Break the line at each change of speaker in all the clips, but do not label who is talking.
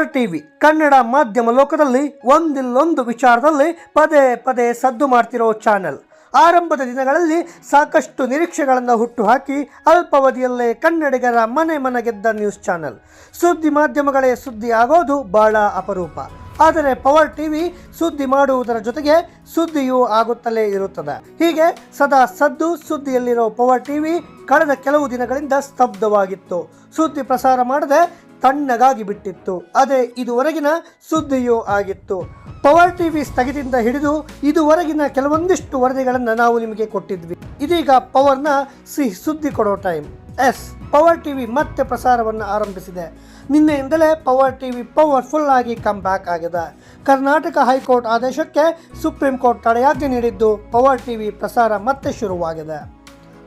Power TV Kannada ಮಾಧ್ಯಮ ಲೋಕದಲ್ಲಿ ಒಂದಿಲ್ಲೊಂದು ವಿಚಾರದಲ್ಲಿ ಪದೇ ಪದೇ ಸದ್ದು ಮಾಡ್ತಿರೋ ಚಾನೆಲ್. ಆರಂಭದ ದಿನಗಳಲ್ಲಿ ಸಾಕಷ್ಟು ನಿರೀಕ್ಷೆಗಳನ್ನು ಹುಟ್ಟುಹಾಕಿ ಅಲ್ಪಾವಧಿಯಲ್ಲೇ ಕನ್ನಡಿಗರ ಮನೆ ಮನಗೆದ್ದ ನ್ಯೂಸ್ ಚಾನೆಲ್ ಸುದ್ದಿ ಮಾಧ್ಯಮಗಳೇ ಸುದ್ದಿ ಆಗೋದು ಬಹಳ ಅಪರೂಪ. ಆದರೆ ಪವರ್ ಟಿವಿ ಸುದ್ದಿ ಮಾಡುವುದರ ಜೊತೆಗೆ ಸುದ್ದಿಯೂ ಆಗುತ್ತಲೇ ಇರುತ್ತದೆ. ಹೀಗೆ ಸದಾ ಸದ್ದು ಸುದ್ದಿಯಲ್ಲಿರೋ ಪವರ್ ಟಿವಿ ಕಳೆದ ಕೆಲವು ದಿನಗಳಿಂದ ಸ್ತಬ್ಧವಾಗಿತ್ತು. ಸುದ್ದಿ ಪ್ರಸಾರ ಮಾಡದೆ ತಣ್ಣಗಾಗಿ ಬಿಟ್ಟಿತ್ತು. ಅದೇ ಇದುವರೆಗಿನ ಸುದ್ದಿಯೂ ಆಗಿತ್ತು. ಪವರ್ ಟಿವಿ ಸ್ಥಗಿತದಿಂದ ಹಿಡಿದು ಇದುವರೆಗಿನ ಕೆಲವೊಂದಿಷ್ಟು ವರದಿಗಳನ್ನು ನಾವು ನಿಮಗೆ ಕೊಟ್ಟಿದ್ವಿ. ಇದೀಗ ಪವರ್ನ ಸಿಹಿ ಸುದ್ದಿ ಕೊಡೋ ಟೈಮ್. ಎಸ್, ಪವರ್ ಟಿವಿ ಮತ್ತೆ ಪ್ರಸಾರವನ್ನು ಆರಂಭಿಸಿದೆ. ನಿನ್ನೆಯಿಂದಲೇ ಪವರ್ ಟಿವಿ ಪವರ್ಫುಲ್ ಆಗಿ ಕಮ್ ಬ್ಯಾಕ್ ಆಗಿದೆ. ಕರ್ನಾಟಕ ಹೈಕೋರ್ಟ್ ಆದೇಶಕ್ಕೆ ಸುಪ್ರೀಂ ಕೋರ್ಟ್ ತಡೆಯಾಜ್ಞೆ ನೀಡಿದ್ದು ಪವರ್ ಟಿವಿ ಪ್ರಸಾರ ಮತ್ತೆ ಶುರುವಾಗಿದೆ.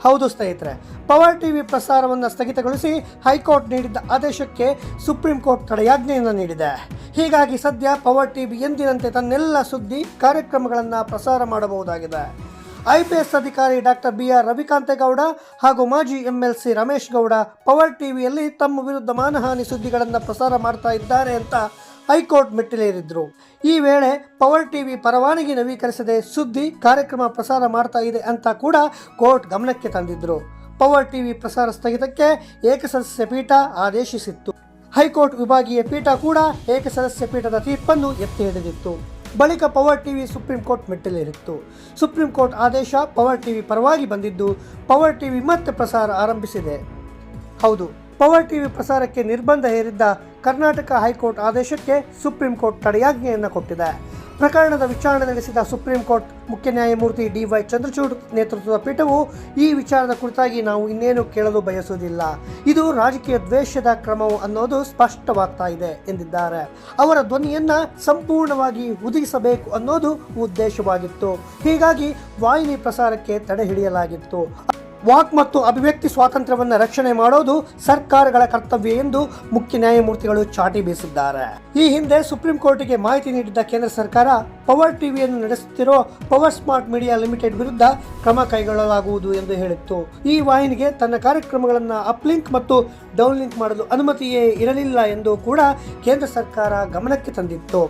ಹೌದು ಸ್ನೇಹಿತರೆ, ಪವರ್ ಟಿವಿ ಪ್ರಸಾರವನ್ನು ಸ್ಥಗಿತಗೊಳಿಸಿ ಹೈಕೋರ್ಟ್ ನೀಡಿದ್ದ ಆದೇಶಕ್ಕೆ ಸುಪ್ರೀಂ ಕೋರ್ಟ್ ತಡೆಯಾಜ್ಞೆಯನ್ನು ನೀಡಿದೆ. ಹೀಗಾಗಿ ಸದ್ಯ ಪವರ್ ಟಿವಿ ಎಂದಿನಂತೆ ತನ್ನೆಲ್ಲ ಸುದ್ದಿ ಕಾರ್ಯಕ್ರಮಗಳನ್ನು ಪ್ರಸಾರ ಮಾಡಬಹುದಾಗಿದೆ. ಐ ಪಿ ಎಸ್ ಅಧಿಕಾರಿ ಡಾಕ್ಟರ್ ಬಿ ಆರ್ ರವಿಕಾಂತೇಗೌಡ ಹಾಗೂ ಮಾಜಿ M L C Ramesh Gowda power ಟಿವಿಯಲ್ಲಿ ತಮ್ಮ ವಿರುದ್ಧ ಮಾನಹಾನಿ ಸುದ್ದಿಗಳನ್ನು ಪ್ರಸಾರ ಮಾಡ್ತಾ ಇದ್ದಾರೆ ಅಂತ ಹೈಕೋರ್ಟ್ ಮೆಟ್ಟಿಲೇರಿದ್ರು. ಈ ವೇಳೆ ಪವರ್ ಟಿವಿ ಪರವಾನಗಿ ನವೀಕರಿಸದೆ ಸುದ್ದಿ ಕಾರ್ಯಕ್ರಮ ಪ್ರಸಾರ ಮಾಡ್ತಾ ಇದೆ ಅಂತ ಕೂಡ ಕೋರ್ಟ್ ಗಮನಕ್ಕೆ ತಂದಿದ್ರು. ಪವರ್ ಟಿವಿ ಪ್ರಸಾರ ಸ್ಥಗಿತಕ್ಕೆ ಏಕಸದಸ್ಯ ಪೀಠ ಆದೇಶಿಸಿತ್ತು. ಹೈಕೋರ್ಟ್ ವಿಭಾಗೀಯ ಪೀಠ ಕೂಡ ಏಕಸದಸ್ಯ ಪೀಠದ ತೀರ್ಪನ್ನು ಎತ್ತಿ ಹಿಡಿದಿತ್ತು ಬಳಿಕ ಪವರ್ ಟಿವಿ ಸುಪ್ರೀಂ ಕೋರ್ಟ್ ಮೆಟ್ಟಿಲೇರಿತ್ತು. ಸುಪ್ರೀಂ ಕೋರ್ಟ್ ಆದೇಶ ಪವರ್ ಟಿವಿ ಪರವಾಗಿ ಬಂದಿದ್ದು ಪವರ್ ಟಿವಿ ಮತ್ತೆ ಪ್ರಸಾರ ಆರಂಭಿಸಿದೆ. ಹೌದು, ಪವರ್ ಟಿವಿ ಪ್ರಸಾರಕ್ಕೆ ನಿರ್ಬಂಧ ಹೇರಿದ್ದ ಕರ್ನಾಟಕ ಹೈಕೋರ್ಟ್ ಆದೇಶಕ್ಕೆ ಸುಪ್ರೀಂ ಕೋರ್ಟ್ ತಡೆಯಾಜ್ಞೆಯನ್ನು ಕೊಟ್ಟಿದೆ. ಪ್ರಕರಣದ ವಿಚಾರಣೆ ನಡೆಸಿದ ಸುಪ್ರೀಂ ಕೋರ್ಟ್ ಮುಖ್ಯ ನ್ಯಾಯಮೂರ್ತಿ ಡಿ ವೈ ಚಂದ್ರಚೂಡ್ ನೇತೃತ್ವದ ಪೀಠವು ಈ ವಿಚಾರದ ಕುರಿತಾಗಿ ನಾವು ಇನ್ನೇನು ಕೇಳಲು ಬಯಸುವುದಿಲ್ಲ. ಇದು ರಾಜಕೀಯ ದ್ವೇಷದ ಕ್ರಮವು ಅನ್ನೋದು ಸ್ಪಷ್ಟವಾಗ್ತಾ ಇದೆ ಎಂದಿದ್ದಾರೆ. ಅವರ ಧ್ವನಿಯನ್ನ ಸಂಪೂರ್ಣವಾಗಿ ಉದಿಸಬೇಕು ಅನ್ನೋದು ಉದ್ದೇಶವಾಗಿತ್ತು. ಹೀಗಾಗಿ ವಾಹಿನಿ ಪ್ರಸಾರಕ್ಕೆ ತಡೆ ಹಿಡಿಯಲಾಗಿತ್ತು. ವಾಕ್ ಮತ್ತು ಅಭಿವ್ಯಕ್ತಿ ಸ್ವಾತಂತ್ರ್ಯವನ್ನು ರಕ್ಷಣೆ ಮಾಡೋದು ಸರ್ಕಾರಗಳ ಕರ್ತವ್ಯ ಎಂದು ಮುಖ್ಯ ನ್ಯಾಯಮೂರ್ತಿಗಳು ಚಾಟಿ ಬೀಸಿದ್ದಾರೆ. ಈ ಹಿಂದೆ ಸುಪ್ರೀಂ ಕೋರ್ಟ್ಗೆ ಮಾಹಿತಿ ನೀಡಿದ್ದ ಕೇಂದ್ರ ಸರ್ಕಾರ ಪವರ್ ಟಿವಿಯನ್ನು ನಡೆಸುತ್ತಿರೋ ಪವರ್ ಸ್ಮಾರ್ಟ್ ಮೀಡಿಯಾ ಲಿಮಿಟೆಡ್ ವಿರುದ್ಧ ಕ್ರಮ ಕೈಗೊಳ್ಳಲಾಗುವುದು ಎಂದು ಹೇಳಿತ್ತು. ಈ ವಾಹಿನಿಗೆ ತನ್ನ ಕಾರ್ಯಕ್ರಮಗಳನ್ನು ಅಪ್ಲಿಂಕ್ ಮತ್ತು ಡೌನ್ಲಿಂಕ್ ಮಾಡಲು ಅನುಮತಿಯೇ ಇರಲಿಲ್ಲ ಎಂದು ಕೂಡ ಕೇಂದ್ರ ಸರ್ಕಾರ ಗಮನಕ್ಕೆ ತಂದಿತ್ತು.